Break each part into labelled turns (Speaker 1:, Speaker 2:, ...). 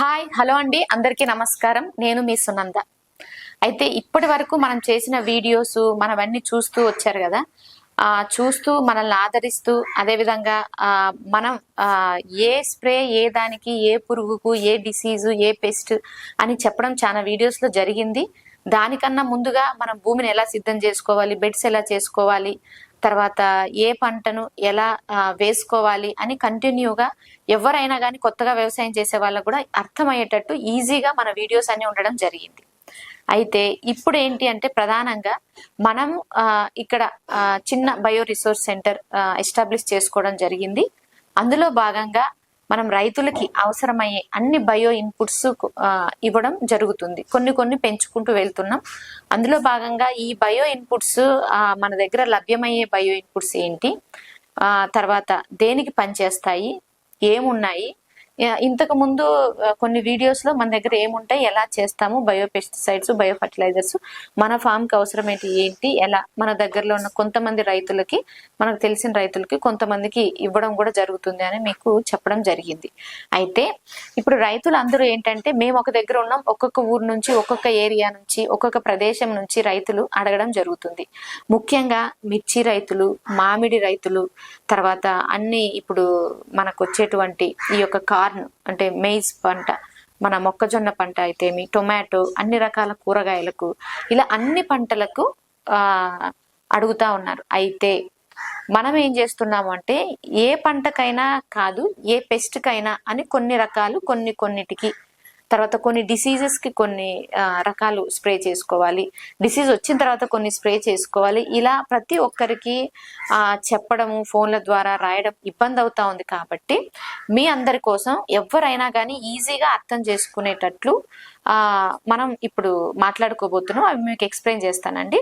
Speaker 1: Hi hello అండి. అందరికీ నమస్కారం. నేను మీ సునంద. అయితే ఇప్పటి వరకు మనం చేసిన వీడియోస్ మనవన్నీ చూస్తూ వచ్చారు కదా. చూస్తూ మనల్ని ఆదరిస్తూ అదేవిధంగా మనం ఏ స్ప్రే ఏ దానికి ఏ పురుగుకు ఏ డిసీజ్ ఏ పెస్ట్ అని చెప్పడం చాలా వీడియోస్లో జరిగింది. దానికన్నా ముందుగా మనం భూమిని ఎలా సిద్ధం చేసుకోవాలి బెడ్స్ ఎలా చేసుకోవాలి తర్వాత ఏ పంటను ఎలా వేసుకోవాలి అని కంటిన్యూగా ఎవరైనా కానీ కొత్తగా వ్యవసాయం చేసే వాళ్ళకు కూడా అర్థమయ్యేటట్టు ఈజీగా మన వీడియోస్ అన్ని ఉండడం జరిగింది. అయితే ఇప్పుడు ఏంటి అంటే ప్రధానంగా మనం ఆ, ఇక్కడ ఆ, చిన్న బయో రిసోర్స్ సెంటర్ ఎస్టాబ్లిష్ చేసుకోవడం జరిగింది. అందులో భాగంగా మనం రైతులకి అవసరమయ్యే అన్ని బయో ఇన్పుట్స్ ఇవ్వడం జరుగుతుంది. కొన్ని కొన్ని పెంచుకుంటూ వెళ్తున్నాం. అందులో భాగంగా ఈ బయో ఇన్పుట్స్ మన దగ్గర లభ్యమయ్యే బయో ఇన్పుట్స్ ఏంటి? ఆ, తర్వాత దేనికి పనిచేస్తాయి? ఏమున్నాయి? ఇంతకు ముందు కొన్ని వీడియోస్లో మన దగ్గర ఏముంటాయి ఎలా చేస్తాము బయో పెస్టిసైడ్స్ బయో ఫర్టిలైజర్స్ మన ఫామ్కి అవసరం ఏంటి ఎలా మన దగ్గరలో ఉన్న కొంతమంది రైతులకి మనకు తెలిసిన రైతులకి కొంతమందికి ఇవ్వడం కూడా జరుగుతుంది అని మీకు చెప్పడం జరిగింది. అయితే ఇప్పుడు రైతులు అందరూ ఏంటంటే మేము ఒక దగ్గర ఉన్నాం ఒక్కొక్క ఊరు నుంచి ఒక్కొక్క ఏరియా నుంచి ఒక్కొక్క ప్రదేశం నుంచి రైతులు అడగడం జరుగుతుంది. ముఖ్యంగా మిర్చి రైతులు మామిడి రైతులు తర్వాత అన్ని ఇప్పుడు మనకు వచ్చేటువంటి ఈ యొక్క కార్ కార్న్ అంటే మెయిజ్ పంట మన మొక్కజొన్న పంట అయితేమి టొమాటో అన్ని రకాల కూరగాయలకు ఇలా అన్ని పంటలకు ఆ అడుగుతా ఉన్నారు. అయితే మనం ఏం చేస్తున్నాము అంటే ఏ పంటకైనా కాదు ఏ పెస్ట్ కైనా అని కొన్ని రకాలు కొన్ని కొన్నిటికి తర్వాత కొన్ని డిసీజెస్కి కొన్ని రకాలు స్ప్రే చేసుకోవాలి. డిసీజ్ వచ్చిన తర్వాత కొన్ని స్ప్రే చేసుకోవాలి. ఇలా ప్రతి ఒక్కరికి చెప్పడము ఫోన్ల ద్వారా రాయడం ఇబ్బంది అవుతా ఉంది కాబట్టి మీ అందరి కోసం ఎవరైనా కానీ ఈజీగా అర్థం చేసుకునేటట్లు మనం ఇప్పుడు మాట్లాడుకోబోతున్నాం. అవి మీకు ఎక్స్ప్లెయిన్ చేస్తానండి.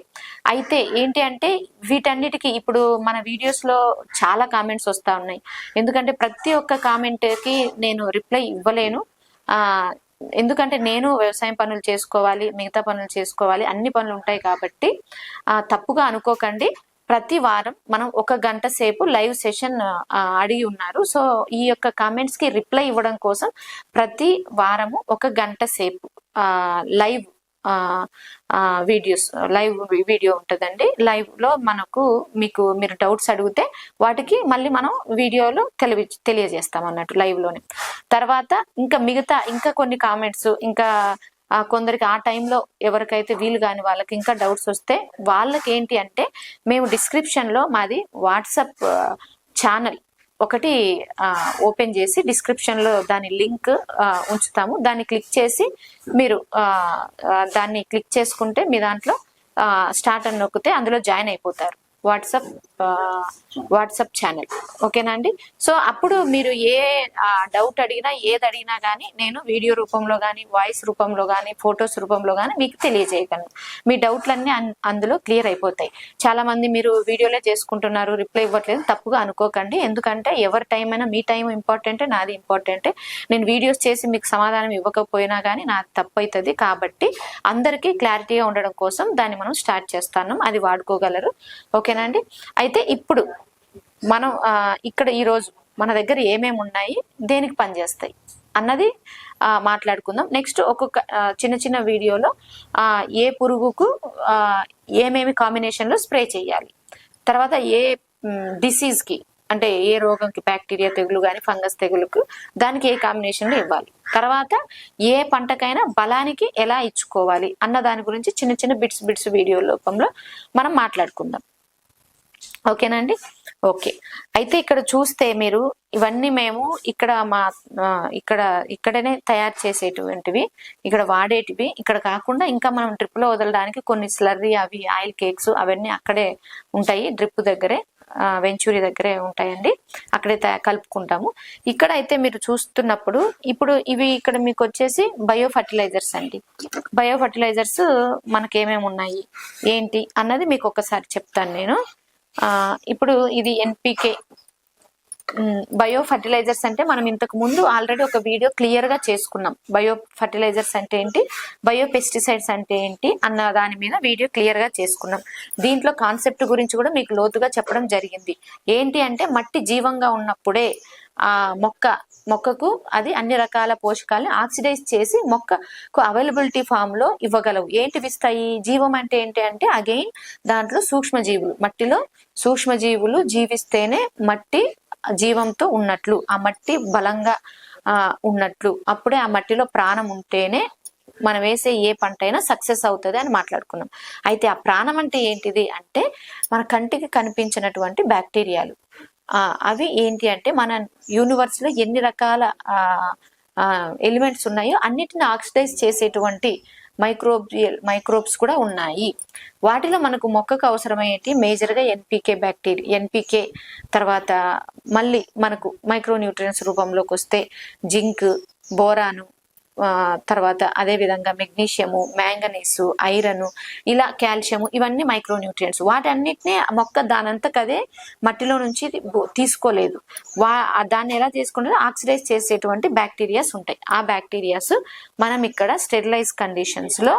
Speaker 1: అయితే ఏంటి అంటే వీటన్నిటికీ ఇప్పుడు మన వీడియోస్లో చాలా కామెంట్స్ వస్తూ ఉన్నాయి. ఎందుకంటే ప్రతి ఒక్క కామెంట్కి నేను రిప్లై ఇవ్వలేను. ఎందుకంటే నేను వ్యవసాయం పనులు చేసుకోవాలి మిగతా పనులు చేసుకోవాలి అన్ని పనులు ఉంటాయి కాబట్టి తప్పుగా అనుకోకండి. ప్రతి వారం మనం ఒక గంట సేపు లైవ్ సెషన్ అడిగి ఉన్నారు. సో ఈ యొక్క కామెంట్స్కి రిప్లై ఇవ్వడం కోసం ప్రతి వారము ఒక గంట సేపు లైవ్ వీడియోస్ లైవ్ వీడియో ఉంటుందండి. లైవ్లో మనకు మీకు మీరు డౌట్స్ అడిగితే వాటికి మళ్ళీ మనం వీడియోలో తెలివి తెలియజేస్తాం అన్నట్టు లైవ్లోనే తర్వాత ఇంకా మిగతా ఇంకా కొన్ని కామెంట్స్ ఇంకా కొందరికి ఆ టైంలో ఎవరికైతే వీలు కాని వాళ్ళకి ఇంకా డౌట్స్ వస్తే వాళ్ళకి ఏంటి అంటే మేము డిస్క్రిప్షన్లో మాది వాట్సప్ ఛానల్ ఒకటి ఓపెన్ చేసి డిస్క్రిప్షన్లో దాని లింక్ ఉంచుతాము. దాన్ని క్లిక్ చేసి మీరు ఆ, దాన్ని క్లిక్ చేసుకుంటే మీ దాంట్లో స్టార్ట్ అని నొక్కితే అందులో జాయిన్ అయిపోతారు. WhatsApp WhatsApp channel. ఓకేనా అండి? సో అప్పుడు మీరు ఏ డౌట్ అడిగినా ఏది అడిగినా కానీ నేను వీడియో రూపంలో కానీ వాయిస్ రూపంలో కానీ ఫొటోస్ రూపంలో కానీ మీకు తెలియజేయగలను. మీ డౌట్లన్నీ అన్- అందులో క్లియర్ అయిపోతాయి. చాలా మంది మీరు వీడియోలే చేసుకుంటున్నారు రిప్లై ఇవ్వట్లేదు తప్పుగా అనుకోకండి. ఎందుకంటే ఎవరి టైం అయినా మీ టైం ఇంపార్టెంటే నాది ఇంపార్టెంటే. నేను వీడియోస్ చేసి మీకు సమాధానం ఇవ్వకపోయినా కానీ నాది తప్పు అవుతుంది కాబట్టి అందరికీ క్లారిటీగా ఉండడం కోసం దాన్ని మనం స్టార్ట్ చేస్తాను. అది వాడుకోగలరు. ఓకేనా అండి? అయితే ఇప్పుడు మనం ఇక్కడ ఈ రోజు మన దగ్గర ఏమేమి ఉన్నాయి దేనికి పనిచేస్తాయి అన్నది మాట్లాడుకుందాం. నెక్స్ట్ ఒక్కొక్క చిన్న చిన్న వీడియోలో ఏ పురుగుకు ఏమేమి కాంబినేషన్లో స్ప్రే చేయాలి. తర్వాత ఏ డిసీజ్కి అంటే ఏ రోగంకి బ్యాక్టీరియా తెగులు కానీ ఫంగస్ తెగులుకు దానికి ఏ కాంబినేషన్లో ఇవ్వాలి. తర్వాత ఏ పంటకైనా బలానికి ఎలా ఇచ్చుకోవాలి అన్న దాని గురించి చిన్న చిన్న బిట్స్ బిట్స్ వీడియో రూపంలో మనం మాట్లాడుకుందాం. ఓకేనండి ఓకే. అయితే ఇక్కడ చూస్తే మీరు ఇవన్నీ మేము ఇక్కడ మా ఇక్కడ ఇక్కడనే తయారు చేసేటువంటివి ఇక్కడ వాడేటివి. ఇక్కడ కాకుండా ఇంకా మనం డ్రిప్లో వదలడానికి కొన్ని స్లర్రీ అవి ఆయిల్ కేక్స్ అవన్నీ అక్కడే ఉంటాయి. డ్రిప్ దగ్గరే వెంచూరి దగ్గరే ఉంటాయండి. అక్కడే తయా- కలుపుకుంటాము. ఇక్కడ అయితే మీరు చూస్తున్నప్పుడు ఇప్పుడు ఇవి ఇక్కడ మీకు వచ్చేసి బయో ఫర్టిలైజర్స్ అండి. బయో ఫర్టిలైజర్స్ మనకేమేమి ఉన్నాయి ఏంటి? అన్నది మీకు ఒకసారి చెప్తాను నేను. ఇప్పుడు ఇది ఎన్పికే బయో ఫర్టిలైజర్స్ అంటే మనం ఇంతకు ముందు ఆల్రెడీ ఒక వీడియో క్లియర్గా చేసుకున్నాం. బయో ఫర్టిలైజర్స్ అంటే ఏంటి? బయో పెస్టిసైడ్స్ అంటే ఏంటి? అన్న దాని మీద వీడియో క్లియర్గా చేసుకున్నాం. దీంట్లో కాన్సెప్ట్ గురించి కూడా మీకు లోతుగా చెప్పడం జరిగింది. ఏంటి అంటే మట్టి జీవంగా ఉన్నప్పుడే ఆ మొక్క మొక్కకు అది అన్ని రకాల పోషకాలను ఆక్సిడైజ్ చేసి మొక్కకు అవైలబిలిటీ ఫామ్లో ఇవ్వగలవు. ఏంటివి ఇస్తాయి జీవం అంటే ఏంటి అంటే అగైన్ దాంట్లో సూక్ష్మజీవులు మట్టిలో సూక్ష్మజీవులు జీవిస్తేనే మట్టి జీవంతో ఉన్నట్లు ఆ మట్టి బలంగా ఆ ఉన్నట్లు. అప్పుడే ఆ మట్టిలో ప్రాణం ఉంటేనే మనం వేసే ఏ పంట అయినా సక్సెస్ అవుతుంది అని మాట్లాడుకున్నాం. అయితే ఆ ప్రాణం అంటే ఏంటిది? అంటే మన కంటికి కనిపించినటువంటి బ్యాక్టీరియాలు. అవి ఏంటి అంటే మన యూనివర్స్లో ఎన్ని రకాల ఎలిమెంట్స్ ఉన్నాయో అన్నిటిని ఆక్సిడైజ్ చేసేటువంటి మైక్రోబియల్ మైక్రోబ్స్ కూడా ఉన్నాయి. వాటిలో మనకు మొక్కకు అవసరమయ్యేటి మేజర్గా ఎన్పికే బ్యాక్టీరియా ఎన్పికే తర్వాత మళ్ళీ మనకు మైక్రోన్యూట్రియన్స్ రూపంలోకి వస్తే జింక్ బోరాను తర్వాత అదే విధంగా మెగ్నీషియము మ్యాంగనీసు ఐరన్ ఇలా కాల్షియము ఇవన్నీ మైక్రోన్యూట్రియంట్స్. వాటన్నిటిని మొక్క మొక్క దానంతకదే మట్టిలో నుంచి తీసుకోలేదు. వా దాన్ని ఎలా తీసుకుంటే ఆక్సిడైజ్ చేసేటువంటి బ్యాక్టీరియాస్ ఉంటాయి. ఆ బ్యాక్టీరియాస్ మనం ఇక్కడ స్టెరిలైజ్ కండిషన్స్లో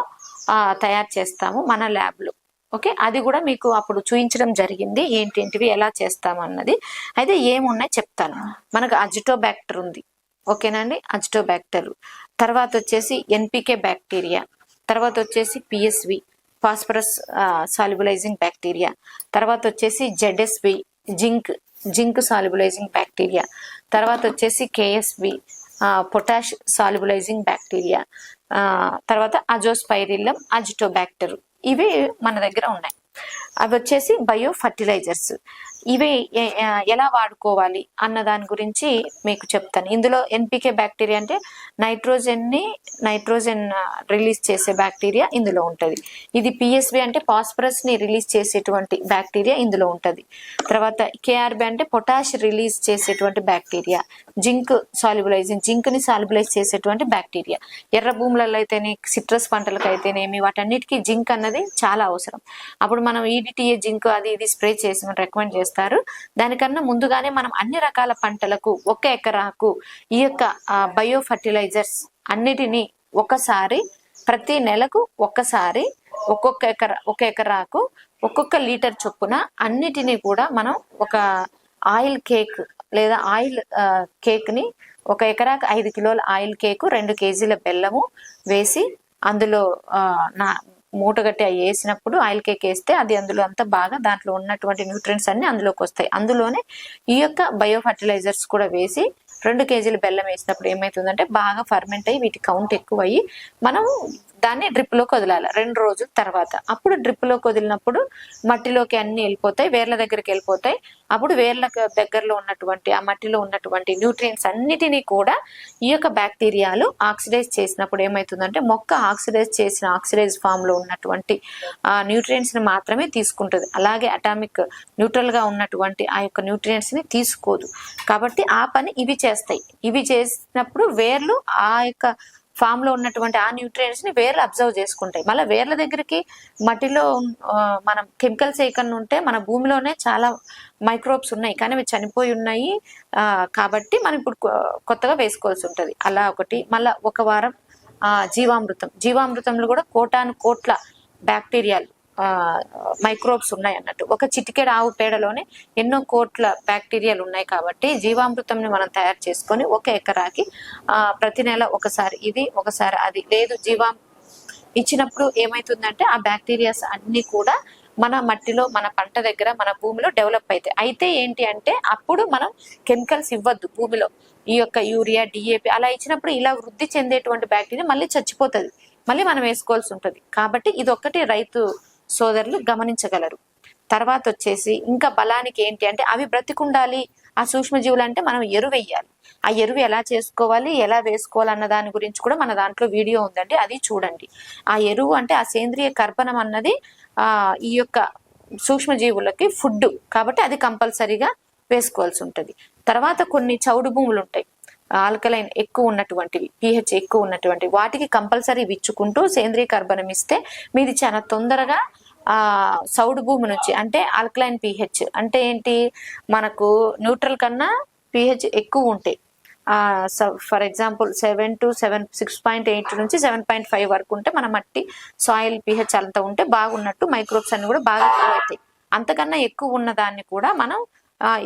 Speaker 1: తయారు చేస్తాము మన ల్యాబ్లో. ఓకే? అది కూడా మీకు అప్పుడు చూపించడం జరిగింది. ఏంటేంటివి ఎలా చేస్తామన్నది అయితే ఏమున్నాయి చెప్తాను. మనకు అజిటోబ్యాక్టర్ ఉంది. ఓకేనండి అజిటోబ్యాక్టర్. తర్వాత వచ్చేసి ఎన్పికే బ్యాక్టీరియా తర్వాత వచ్చేసి పిఎస్వి ఫాస్ఫరస్ సాల్యుబులైజింగ్ బ్యాక్టీరియా తర్వాత వచ్చేసి ZSB zinc zinc solubilizing bacteria తర్వాత వచ్చేసి కేఎస్వి పొటాష్ సాల్యుబులైజింగ్ బ్యాక్టీరియా తర్వాత అజోస్పైరిల్లం అజిటోబ్యాక్టర్ ఇవి మన దగ్గర ఉన్నాయి. అవి వచ్చేసి బయో ఫర్టిలైజర్స్ ఇవి ఎలా వాడుకోవాలి అన్న దాని గురించి మీకు చెప్తాను. ఇందులో ఎన్పికే బ్యాక్టీరియా అంటే నైట్రోజన్ని నైట్రోజన్ రిలీజ్ చేసే బ్యాక్టీరియా ఇందులో ఉంటుంది. ఇది పిఎస్బి అంటే పాస్పరస్ని రిలీజ్ చేసేటువంటి బ్యాక్టీరియా ఇందులో ఉంటుంది. తర్వాత కేఆర్బి అంటే పొటాష్ రిలీజ్ చేసేటువంటి బ్యాక్టీరియా జింక్ సాల్యుబులైజింగ్ జింక్ని సాల్యుబులైజ్ చేసేటువంటి బ్యాక్టీరియా ఎర్ర భూములలో అయితేనే సిట్రస్ పంటలకు అయితేనేమి వాటన్నిటికీ జింక్ అన్నది చాలా అవసరం. అప్పుడు మనం ఈ ఎన్డిటిఏ జింక్ అది ఇది స్ప్రే చేసి రికమెండ్ చేస్తారు. దానికన్నా ముందుగానే మనం అన్ని రకాల పంటలకు ఒక ఎకరాకు ఈ యొక్క బయో ఫర్టిలైజర్స్ అన్నిటినీ ఒకసారి ప్రతి నెలకు ఒక్కసారి ఒక్కొక్క ఎకరా ఒక ఎకరాకు ఒక్కొక్క లీటర్ చొప్పున అన్నిటినీ కూడా మనం ఒక ఆయిల్ కేక్ లేదా ఆయిల్ కేక్ని కేక్ని ఒక ఎకరాకు ఐదు కిలోల ఆయిల్ కేకు రెండు కేజీల బెల్లము వేసి అందులో నా మూటగట్టి అవి వేసినప్పుడు ఆయిల్ కేక్ వేస్తే అది అందులో అంతా బాగా దాంట్లో ఉన్నటువంటి న్యూట్రియన్స్ అన్ని అందులోకి వస్తాయి. అందులోనే ఈ యొక్క బయో ఫర్టిలైజర్స్ కూడా వేసి రెండు కేజీలు బెల్లం వేసినప్పుడు ఏమవుతుందంటే బాగా ఫర్మెంట్ అయ్యి వీటి కౌంట్ ఎక్కువ అయ్యి మనం దాన్ని డ్రిప్లోకి వదలాలి రెండు రోజుల తర్వాత. అప్పుడు డ్రిప్లోకి వదిలినప్పుడు మట్టిలోకి అన్ని వెళ్ళిపోతాయి వేర్ల దగ్గరికి వెళ్ళిపోతాయి. అప్పుడు వేర్ల దగ్గరలో ఉన్నటువంటి ఆ మట్టిలో ఉన్నటువంటి న్యూట్రియంట్స్ అన్నిటినీ కూడా ఈ యొక్క బ్యాక్టీరియాలు ఆక్సిడైజ్ చేసినప్పుడు ఏమవుతుందంటే మొక్క ఆక్సిడైజ్ చేసిన ఆక్సిడైజ్ ఫామ్లో ఉన్నటువంటి ఆ న్యూట్రియంట్స్ని మాత్రమే తీసుకుంటుంది. అలాగే అటామిక్ న్యూట్రల్గా ఉన్నటువంటి ఆ యొక్క న్యూట్రియంట్స్ని తీసుకోదు. కాబట్టి ఆ పని ఇవి చేస్తాయి. ఇవి చేసినప్పుడు వేర్లు ఆ యొక్క ఫామ్లో ఉన్నటువంటి ఆ న్యూట్రియంట్స్ని వేర్లు అబ్జర్వ్ చేసుకుంటాయి. మళ్ళీ వేర్ల దగ్గరికి మట్టిలో మనం కెమికల్స్ వేయకుండా ఉంటే మన భూమిలోనే చాలా మైక్రోబ్స్ ఉన్నాయి. కానీ అవి చనిపోయి ఉన్నాయి. కాబట్టి మనం ఇప్పుడు కొత్తగా వేసుకోవాల్సి ఉంటుంది. అలా ఒకటి మళ్ళీ ఒక వారం జీవామృతం. జీవామృతంలో కూడా కోటాను కోట్ల బ్యాక్టీరియాలు మైక్రోబ్స్ ఉన్నాయి అన్నట్టు. ఒక చిటికెడు ఆవు పేడలోనే ఎన్నో కోట్ల బ్యాక్టీరియాలు ఉన్నాయి కాబట్టి జీవామృతంని మనం తయారు చేసుకొని ఒక ఎకరాకి ప్రతి నెల ఒకసారి ఇది ఒకసారి అది. లేదు జీవా ఇచ్చినప్పుడు ఏమైతుందంటే ఆ బ్యాక్టీరియాస్ అన్ని కూడా మన మట్టిలో మన పంట దగ్గర మన భూమిలో డెవలప్ అవుతాయి అయితే ఏంటి అంటే అప్పుడు మనం కెమికల్స్ ఇవ్వద్దు భూమిలో. ఈ యొక్క యూరియా డిఏపి అలా ఇచ్చినప్పుడు ఇలా వృద్ధి చెందేటువంటి బ్యాక్టీరియా మళ్ళీ చచ్చిపోతుంది. మళ్ళీ మనం వేసుకోవాల్సి ఉంటుంది. కాబట్టి ఇది ఒక్కటి రైతు సోదరులు గమనించగలరు. తర్వాత వచ్చేసి ఇంకా బలానికి ఏంటి అంటే అవి బ్రతికుండాలి. ఆ సూక్ష్మజీవులు అంటే మనం ఎరువు వేయాలి ఆ ఎరువు ఎలా చేసుకోవాలి ఎలా వేసుకోవాలి అన్న దాని గురించి కూడా మన దాంట్లో వీడియో ఉందండి. అది చూడండి. ఆ ఎరువు అంటే ఆ సేంద్రియ కర్పణం అన్నది ఆ ఈ యొక్క సూక్ష్మజీవులకి ఫుడ్ కాబట్టి అది కంపల్సరీగా వేసుకోవాల్సి ఉంటుంది. తర్వాత కొన్ని చౌడు భూములు ఉంటాయి. ఆల్కలైన్ ఎక్కువ ఉన్నటువంటివి పిహెచ్ ఎక్కువ ఉన్నటువంటివి వాటికి కంపల్సరీ విచ్చుకుంటూ సేంద్రియ కర్బనం ఇస్తే మీది చాలా తొందరగా ఆ సౌడు భూమి నుంచి అంటే ఆల్కలైన్ పిహెచ్ అంటే ఏంటి? మనకు న్యూట్రల్ కన్నా పిహెచ్ ఎక్కువ ఉంటాయి ఆ for example seven to seven six point eight నుంచి సెవెన్ పాయింట్ ఫైవ్ వరకు ఉంటే మన మట్టి సాయిల్ పిహెచ్ అంత ఉంటే బాగున్నట్టు మైక్రోబ్స్ అన్ని కూడా బాగా గ్రో అవుతాయి. అంతకన్నా ఎక్కువ ఉన్న దాన్ని కూడా మనం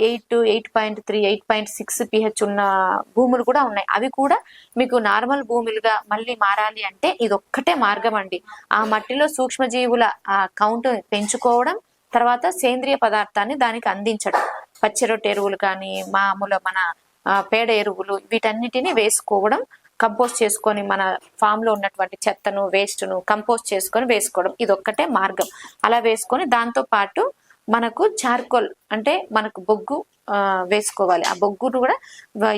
Speaker 1: eight to eight point three eight point six pH ఉన్న భూములు కూడా ఉన్నాయి. అవి కూడా మీకు నార్మల్ భూములుగా మళ్ళీ మారాలి అంటే ఇది ఒక్కటే మార్గం అండి. ఆ మట్టిలో సూక్ష్మజీవుల కౌంట్ పెంచుకోవడం తర్వాత సేంద్రియ పదార్థాన్ని దానికి అందించడం. పచ్చి రొట్టె ఎరువులు కానీ మామూలు మన పేడ ఎరువులు వీటన్నిటిని వేసుకోవడం కంపోస్ట్ చేసుకొని మన ఫామ్లో ఉన్నటువంటి చెత్తను వేస్ట్ను కంపోస్ట్ చేసుకొని వేసుకోవడం ఇది ఒక్కటే మార్గం. అలా వేసుకొని దాంతో పాటు మనకు చార్కోల్ అంటే మనకు బొగ్గు వేసుకోవాలి. ఆ బొగ్గును కూడా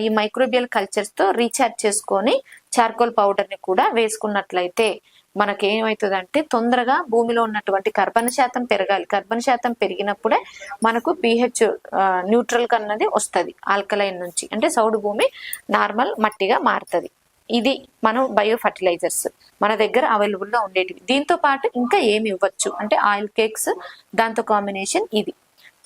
Speaker 1: ఈ మైక్రోబియల్ కల్చర్స్తో రీఛార్జ్ చేసుకొని చార్కోల్ పౌడర్ని కూడా వేసుకున్నట్లయితే మనకి ఏమవుతుందంటే తొందరగా భూమిలో ఉన్నటువంటి కర్బన శాతం పెరగాలి. కర్బన శాతం పెరిగినప్పుడే మనకు పిహెచ్ న్యూట్రల్ కన్నది వస్తుంది. ఆల్కలైన్ నుంచి. అంటే సౌడు భూమి నార్మల్ మట్టిగా మారుతుంది. ఇది మనం బయో ఫర్టిలైజర్స్ మన దగ్గర అవైలబుల్లో ఉండేటివి. దీంతో పాటు ఇంకా ఏమి ఇవ్వచ్చు? అంటే ఆయిల్ కేక్స్ దాంతో కాంబినేషన్ ఇది.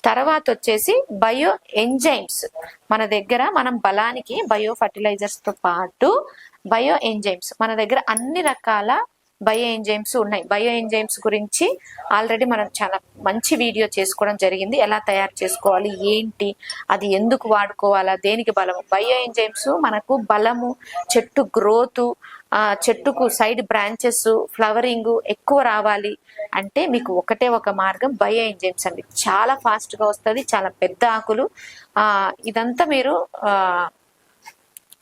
Speaker 1: తర్వాత వచ్చేసి బయో ఎంజైమ్స్ మన దగ్గర మనం బలానికి బయో ఫర్టిలైజర్స్తో పాటు బయో ఎంజైమ్స్ మన దగ్గర అన్ని రకాల బయో ఎంజైమ్స్ ఉన్నాయి. బయో ఎంజైమ్స్ గురించి ఆల్రెడీ మనం చాలా మంచి వీడియో చేసుకోవడం జరిగింది. ఎలా తయారు చేసుకోవాలి? ఏంటి? అది ఎందుకు వాడుకోవాలా? దేనికి బలము బయో ఎంజైమ్స్ మనకు బలము చెట్టు గ్రోత్ చెట్టుకు సైడ్ బ్రాంచెస్ ఫ్లవరింగ్ ఎక్కువ రావాలి అంటే మీకు ఒకటే ఒక మార్గం బయో ఎంజైమ్స్ అండి. చాలా ఫాస్ట్గా వస్తుంది చాలా పెద్ద ఆకులు. ఇదంతా మీరు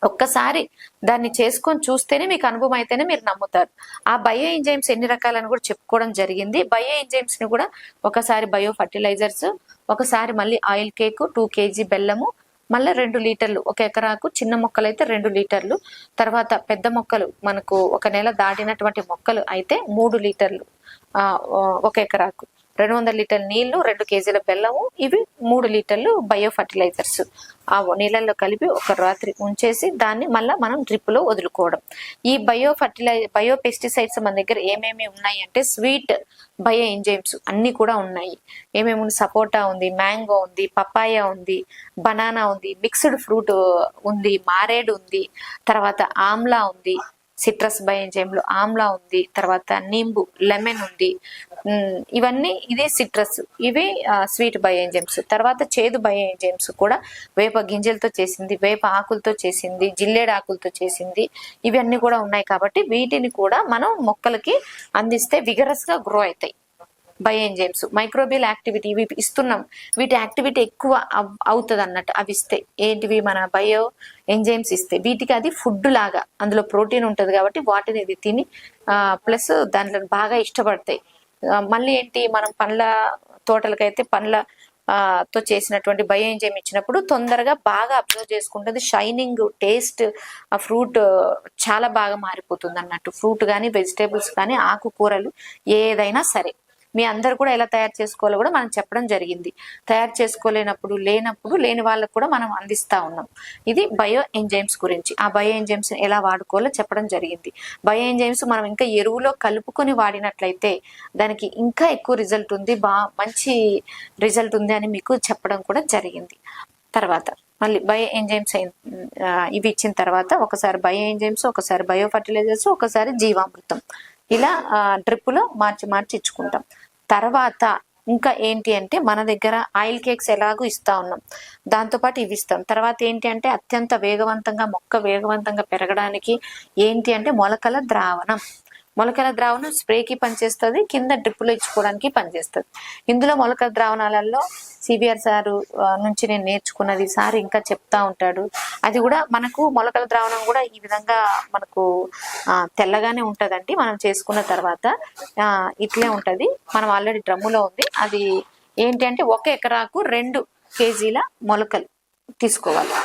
Speaker 1: ఒక్కసారి దాన్ని చేసుకొని చూస్తేనే మీకు అనుభవం అయితేనే మీరు నమ్ముతారు. ఆ బయో ఎంజైమ్స్ ఎన్ని రకాలని కూడా చెప్పుకోవడం జరిగింది. బయో ఎంజైమ్స్ని కూడా ఒకసారి బయో ఫర్టిలైజర్స్ ఒకసారి మళ్ళీ ఆయిల్ కేక్ టూ కేజీ బెల్లము మళ్ళీ రెండు లీటర్లు ఒక ఎకరాకు చిన్న మొక్కలు అయితే రెండు లీటర్లు తర్వాత పెద్ద మొక్కలు మనకు ఒక నెల దాటినటువంటి మొక్కలు అయితే మూడు లీటర్లు ఒక ఎకరాకు. రెండు వందల లీటర్ల నీళ్ళు రెండు కేజీల బెల్లము ఇవి మూడు లీటర్లు బయో ఫర్టిలైజర్స్ ఆ నీళ్ళల్లో కలిపి ఒక రాత్రి ఉంచేసి దాన్ని మళ్ళీ మనం డ్రిప్లో వదులుకోవడం. ఈ బయో ఫర్టిలై బయో పెస్టిసైడ్స్ మన దగ్గర ఏమేమి ఉన్నాయి అంటే స్వీట్ బయో ఎంజైమ్స్ అన్ని కూడా ఉన్నాయి. ఏమేమి ఉంది? సపోటా ఉంది మ్యాంగో ఉంది పపాయ ఉంది బనానా ఉంది మిక్స్డ్ ఫ్రూట్ ఉంది మారేడు ఉంది తర్వాత ఆమ్లా ఉంది సిట్రస్ బయోఎంజైమ్లు ఆమ్లా ఉంది తర్వాత నింబు లెమన్ ఉంది. ఇవన్నీ ఇదే సిట్రస్ ఇవి స్వీట్ బయోఎంజైమ్స్ తర్వాత చేదు బయోఎంజైమ్స్ కూడా వేప గింజలతో చేసింది వేప ఆకులతో చేసింది జిల్లేడు ఆకులతో చేసింది. ఇవన్నీ కూడా ఉన్నాయి కాబట్టి వీటిని కూడా మనం మొక్కలకి అందిస్తే విగరస్గా గ్రో అవుతాయి. బయో ఎంజైమ్స్ మైక్రోబియల్ యాక్టివిటీ ఇవి ఇస్తున్నాం. వీటి యాక్టివిటీ ఎక్కువ అవుతుంది అన్నట్టు అవి ఇస్తే ఏంటివి? మన బయో ఎంజైమ్స్ ఇస్తే. వీటికి అది ఫుడ్ లాగా. అందులో ప్రోటీన్ ఉంటుంది కాబట్టి వాటిని ఇది తిని ప్లస్ దాంట్లో బాగా ఇష్టపడతాయి. మళ్ళీ ఏంటి? మనం పండ్ల తోటలకైతే పండ్ల తో చేసినటువంటి బయో ఎంజైమ్ ఇచ్చినప్పుడు తొందరగా బాగా అబ్జర్వ్ చేసుకుంటుంది. షైనింగ్ టేస్ట్ ఆ ఫ్రూట్ చాలా బాగా మారిపోతుంది అన్నట్టు ఫ్రూట్ కానీ వెజిటేబుల్స్ కానీ ఆకుకూరలు ఏదైనా సరే. మీ అందరు కూడా ఎలా తయారు చేసుకోవాలో కూడా మనం చెప్పడం జరిగింది. తయారు చేసుకోలేనప్పుడు లేనప్పుడు లేని వాళ్ళకు కూడా మనం అందిస్తా ఉన్నాం. ఇది బయో ఎంజైమ్స్ గురించి. ఆ బయో ఎంజైమ్స్ ఎలా వాడుకోవాలో చెప్పడం జరిగింది. బయో ఎంజైమ్స్ మనం ఇంకా ఎరువులో కలుపుకొని వాడినట్లయితే దానికి ఇంకా ఎక్కువ రిజల్ట్ ఉంది. బా మంచి రిజల్ట్ ఉంది అని మీకు చెప్పడం కూడా జరిగింది. తర్వాత మళ్ళీ బయో ఎంజైమ్స్ ఇవి ఇచ్చిన తర్వాత ఒకసారి బయో ఎంజైమ్స్ ఒకసారి బయో ఫర్టిలైజర్స్ ఒకసారి జీవామృతం. ఇలా డ్రిప్ మార్చి మార్చి ఇచ్చుకుంటాం తర్వాత ఇంకా ఏంటి అంటే మన దగ్గర ఆయిల్ కేక్స్ ఎలాగూ ఇస్తా ఉన్నాం. దాంతోపాటు ఇవి ఇస్తాం. తర్వాత ఏంటి అంటే అత్యంత వేగవంతంగా మొక్క వేగవంతంగా పెరగడానికి ఏంటి అంటే మొలకల ద్రావణం. మొలకల ద్రావణం స్ప్రేకి పనిచేస్తుంది కింద డ్రిప్పులు ఇచ్చుకోవడానికి పనిచేస్తుంది. ఇందులో మొలకల ద్రావణాలలో సిబిఆర్ సార్ నుంచి నేను నేర్చుకున్నది సార్ ఇంకా చెప్తా ఉంటాడు. అది కూడా మనకు మొలకల ద్రావణం కూడా ఈ విధంగా మనకు తెల్లగానే ఉంటదండి. మనం చేసుకున్న తర్వాత ఆ, ఇట్లే ఉంటది. మనం ఆల్రెడీ డ్రమ్ములో ఉంది. అది ఏంటి అంటే ఒక ఎకరాకు రెండు కేజీల మొలకలు తీసుకోవాలి.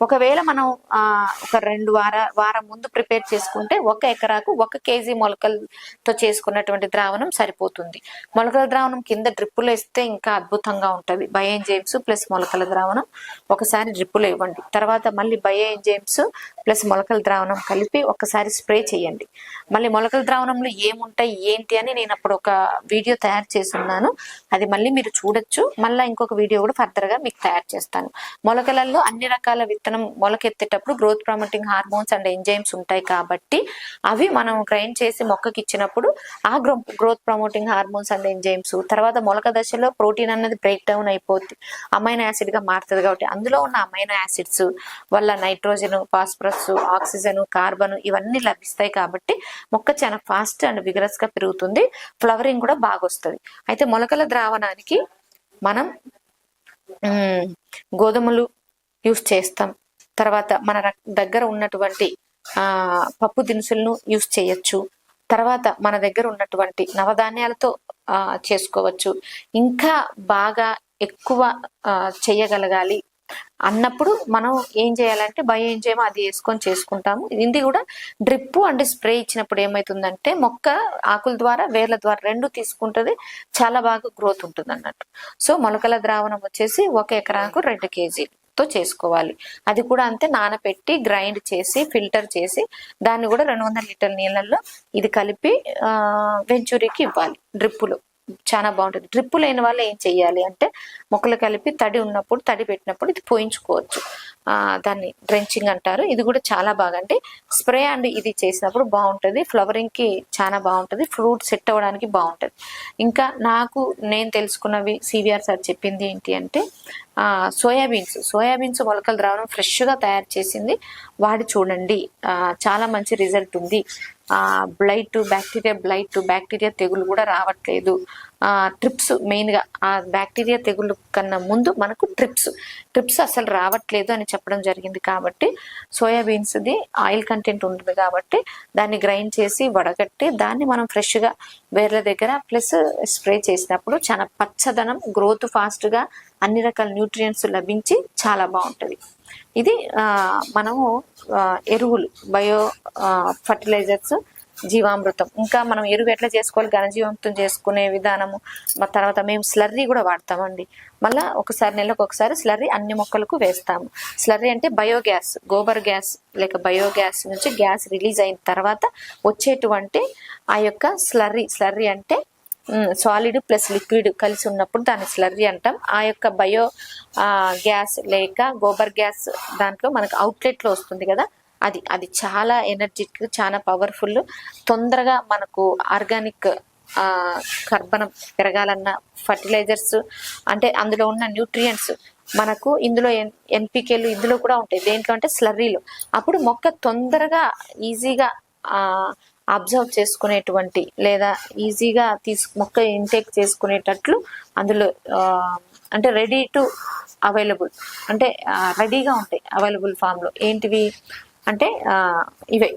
Speaker 1: ఒకవేళ మనం ఒక రెండు వార వారం ముందు ప్రిపేర్ చేసుకుంటే ఒక ఎకరాకు ఒక కేజీ మొలకలతో చేసుకున్నటువంటి ద్రావణం సరిపోతుంది. మొలకల ద్రావణం కింద డ్రిప్పులు వేస్తే ఇంకా అద్భుతంగా ఉంటుంది. బయోఎంజైమ్స్ ప్లస్ మొలకల ద్రావణం ఒకసారి డ్రిప్పులు ఇవ్వండి. తర్వాత మళ్ళీ బయోఎంజైమ్స్ ప్లస్ మొలకల ద్రావణం కలిపి ఒకసారి స్ప్రే చేయండి. మళ్ళీ మొలకల ద్రావణంలో ఏముంటాయి ఏంటి అని నేను అప్పుడు ఒక వీడియో తయారు చేసి ఉన్నాను అది మళ్ళీ మీరు చూడొచ్చు. మళ్ళీ ఇంకొక వీడియో కూడా ఫర్దర్గా మీకు తయారు చేస్తాను. మొలకలలో అన్ని రకాల విత్తనం మొలకెత్తేటప్పుడు growth promoting hormones and enzymes ఉంటాయి కాబట్టి అవి మనం గ్రైండ్ చేసి మొక్కకి ఇచ్చినప్పుడు ఆ growth promoting hormones and enzymes తర్వాత మొలక దశలో ప్రోటీన్ అనేది బ్రేక్ డౌన్ అయిపోద్ది. అమైనో యాసిడ్గా మారుతుంది కాబట్టి అందులో ఉన్న అమైనో యాసిడ్స్ వల్ల నైట్రోజన్ ఫాస్ఫరస్ ఆక్సిజన్ కార్బన్ ఇవన్నీ లభిస్తాయి కాబట్టి మొక్క చాలా ఫాస్ట్ అండ్ విగరస్గా పెరుగుతుంది. ఫ్లవరింగ్ కూడా బాగా వస్తుంది. అయితే మొలకల ద్రావణానికి మనం గోధుమలు యూస్ చేస్తాం. తర్వాత మన దగ్గర ఉన్నటువంటి ఆ పప్పు దినుసులను యూస్ చేయొచ్చు. తర్వాత మన దగ్గర ఉన్నటువంటి నవధాన్యాలతో చేసుకోవచ్చు. ఇంకా బాగా ఎక్కువ చేయగలగాలి. అన్నప్పుడు మనం ఏం చేయాలంటే భయం ఏం చేయమో అది వేసుకొని చేసుకుంటాము. ఇది కూడా డ్రిప్ అండ్ స్ప్రే ఇచ్చినప్పుడు ఏమవుతుందంటే మొక్క ఆకుల ద్వారా వేర్ల ద్వారా రెండు తీసుకుంటుంది చాలా బాగా గ్రోత్ ఉంటుంది అన్నట్టు సో మొలకల ద్రావణం వచ్చేసి ఒక ఎకరాకు రెండు తో చేసుకోవాలి. అది కూడా అంతే నానపెట్టి గ్రైండ్ చేసి ఫిల్టర్ చేసి దాన్ని కూడా రెండు వందల లీటర్ల నీళ్ళల్లో ఇది కలిపి ఆ, వెంచూరికి ఇవ్వాలి డ్రిప్పులు. చాలా బాగుంటుంది. డ్రిప్ లేని వాళ్ళు ఏం చెయ్యాలి అంటే మొక్కలు కలిపి తడి ఉన్నప్పుడు తడి పెట్టినప్పుడు ఇది పోయించుకోవచ్చు. దాన్ని డ్రెంచింగ్ అంటారు. ఇది కూడా చాలా బాగా అంటే స్ప్రే అండ్ ఇది చేసినప్పుడు బాగుంటుంది. ఫ్లవరింగ్కి చాలా బాగుంటుంది. ఫ్రూట్ సెట్ అవ్వడానికి బాగుంటుంది. ఇంకా నాకు నేను తెలుసుకున్నవి సివిఆర్ సార్ చెప్పింది ఏంటి అంటే సోయాబీన్స్. సోయాబీన్స్ మొలకలు రావడం ఫ్రెష్గా తయారు చేసింది. వాడి చూడండి. చాలా మంచి రిజల్ట్ ఉంది. ఆ బ్లైట్ బ్యాక్టీరియా బ్లైట్ బ్యాక్టీరియా తెగులు కూడా రావట్లేదు. ఆ ట్రిప్స్ మెయిన్గా ఆ బ్యాక్టీరియా తెగులు కన్నా ముందు మనకు ట్రిప్స్ ట్రిప్స్ అసలు రావట్లేదు అని చెప్పడం జరిగింది కాబట్టి సోయాబీన్స్ది ఆయిల్ కంటెంట్ ఉంటుంది కాబట్టి దాన్ని గ్రైండ్ చేసి వడగట్టి దాన్ని మనం ఫ్రెష్గా వేర్ల దగ్గర ప్లస్ స్ప్రే చేసినప్పుడు చాలా పచ్చదనం గ్రోత్ ఫాస్ట్గా అన్ని రకాల న్యూట్రియంట్స్ లభించి చాలా బాగుంటుంది. ఇది మనము ఎరువులు బయో ఫర్టిలైజర్స్ జీవామృతం. ఇంకా మనం ఎరువు ఎట్లా చేసుకోవాలి? ఘనజీవామృతం చేసుకునే విధానము తర్వాత మేము స్లర్రీ కూడా వాడతామండి. మళ్ళా ఒకసారి నెలకు ఒకసారి స్లర్రీ అన్ని మొక్కలకు వేస్తాము. స్లర్రీ అంటే బయోగ్యాస్ గోబర్ గ్యాస్ లేక బయోగ్యాస్ నుంచి గ్యాస్ రిలీజ్ అయిన తర్వాత వచ్చేటువంటి ఆ యొక్క స్లర్రీ స్లర్రీ అంటే సాలిడ్ ప్లస్ లిక్విడ్ కలిసి ఉన్నప్పుడు దాన్ని స్లర్రీ అంటాం. ఆ యొక్క బయో గ్యాస్ లేక గోబర్ గ్యాస్ దాంట్లో మనకు అవుట్లెట్లో వస్తుంది కదా అది అది చాలా ఎనర్జెటిక్ చాలా పవర్ఫుల్ తొందరగా మనకు ఆర్గానిక్ కర్బనం పెరగాలన్న ఫర్టిలైజర్స్ అంటే అందులో ఉన్న న్యూట్రియంట్స్ మనకు ఇందులో ఎన్ ఎన్పికేలు ఇందులో కూడా ఉంటాయి. దేంట్లో అంటే స్లర్రీలు అప్పుడు మొక్క తొందరగా ఈజీగా అబ్జర్వ్ చేసుకునేటువంటి లేదా ఈజీగా తీసు మొక్క ఇంటేక్ చేసుకునేటట్లు అందులో అంటే రెడీ టు అవైలబుల్ అంటే రెడీగా ఉంటాయి అవైలబుల్ ఫామ్లో ఏంటివి? అంటే ఇవే.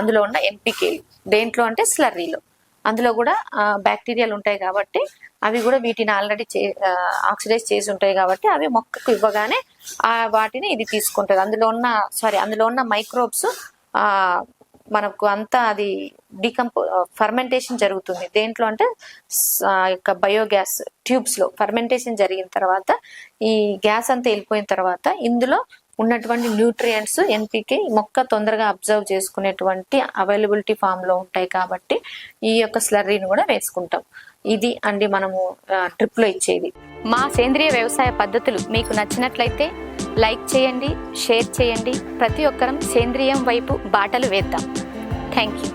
Speaker 1: అందులో ఉన్న ఎంపీకేలు. దేంట్లో అంటే స్లర్రీలో అందులో కూడా బ్యాక్టీరియాలు ఉంటాయి కాబట్టి అవి కూడా వీటిని ఆల్రెడీ చే ఆక్సిడైజ్ చేసి ఉంటాయి కాబట్టి అవి మొక్కకు ఇవ్వగానే వాటిని ఇది తీసుకుంటుంది. అందులో ఉన్న సారీ అందులో ఉన్న మైక్రోబ్స్ మనకు అంతా అది డికంపో ఫర్మెంటేషన్ జరుగుతుంది. దేంట్లో అంటే యొక్క బయోగ్యాస్ ట్యూబ్స్లో ఫర్మెంటేషన్ జరిగిన తర్వాత ఈ గ్యాస్ అంతా వెళ్ళిపోయిన తర్వాత ఇందులో ఉన్నటువంటి న్యూట్రియంట్స్ ఎన్పికే మొక్క తొందరగా అబ్జర్వ్ చేసుకునేటువంటి అవైలబిలిటీ ఫామ్లో ఉంటాయి కాబట్టి ఈ యొక్క స్లర్రీని కూడా వేసుకుంటాం. ఇది అండి మనము ట్రిప్లో ఇచ్చేది. మా సేంద్రియ వ్యవసాయ పద్ధతులు మీకు నచ్చినట్లయితే లైక్ చేయండి షేర్ చేయండి. ప్రతి ఒక్కరం సేంద్రియం వైపు బాటలు వేద్దాం. Thank you